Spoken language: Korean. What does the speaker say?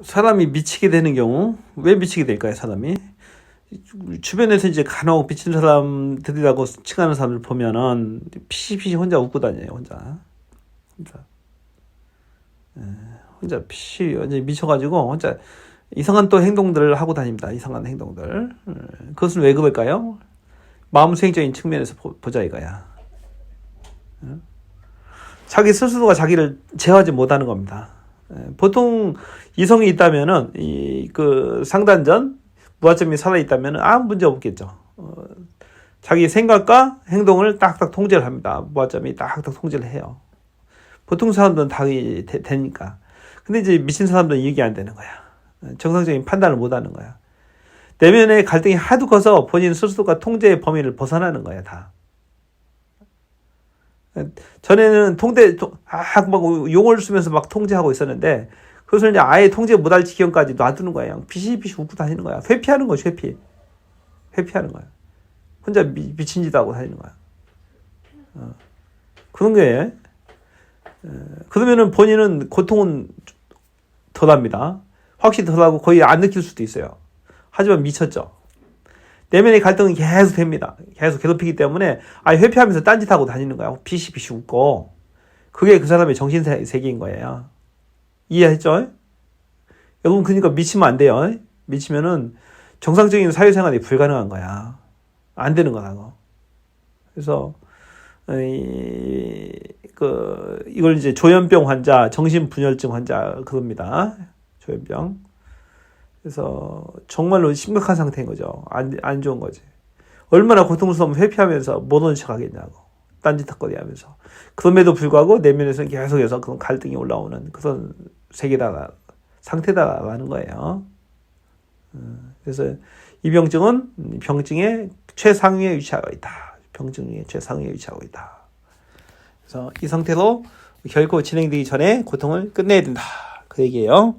사람이 미치게 되는 경우 왜 미치게 될까요? 사람이 주변에서 이제 간혹 미친 사람들이라고 칭하는 사람들 보면은 피시피시 혼자 웃고 다녀요. 혼자 혼자 예, 혼자 피시 완전 미쳐가지고 혼자 이상한 또 행동들을 하고 다닙니다. 이상한 행동들. 예, 그것은 왜 그럴까요? 마음 수행적인 측면에서 보, 보자 이거야. 예? 자기 스스로가 자기를 제어하지 못하는 겁니다. 예, 보통 이성이 있다면은 이 그 상단전 무아점이 살아 있다면은 아무 문제 없겠죠. 어, 자기 생각과 행동을 딱딱 통제를 합니다. 무아점이 딱딱 통제를 해요. 보통 사람들은 다 이- 되, 되니까. 근데 이제 미친 사람들은 이게 안 되는 거야. 정상적인 판단을 못 하는 거야. 내면의 갈등이 하도 커서 본인 스스로가 통제의 범위를 벗어나는 거야, 다. 전에는 통제, 통- 아, 막 용어를 쓰면서 막 통제하고 있었는데, 그것을 이제 아예 통제 못할 지경까지 놔두는 거야. 그냥 비시비시 웃고 다니는 거야. 회피하는 거지, 회피. 회피하는 거야. 혼자 미, 미친 짓 하고 다니는 거야. 어. 그런 게, 에, 그러면은 본인은 고통은 덜 합니다. 확실히 덜 하고 거의 안 느낄 수도 있어요. 하지만 미쳤죠. 내면의 갈등은 계속 됩니다. 계속 괴롭히기 때문에 아예 회피하면서 딴짓하고 다니는 거야. 비시비시 웃고. 그게 그 사람의 정신 세- 세계인 거예요. 이해했죠? 여러분 그러니까 미치면 안 돼요. 미치면은 정상적인 사회생활이 불가능한 거야. 안 되는 거라고. 그래서 이, 그 이걸 이제 조현병 환자, 정신분열증 환자 그럽니다. 조현병. 그래서 정말로 심각한 상태인 거죠. 안, 안 좋은 거지. 얼마나 고통스러우면 회피하면서 못 오는 척 하겠냐고. 딴짓거리 하면서. 그럼에도 불구하고 내면에서는 계속해서 그런 갈등이 올라오는 그런 세계다, 상태다라는 거예요. 음, 그래서 이 병증은 병증의 최상위에 위치하고 있다. 병증의 최상위에 위치하고 있다. 그래서 이 상태로 결코 진행되기 전에 고통을 끝내야 된다. 그 얘기예요.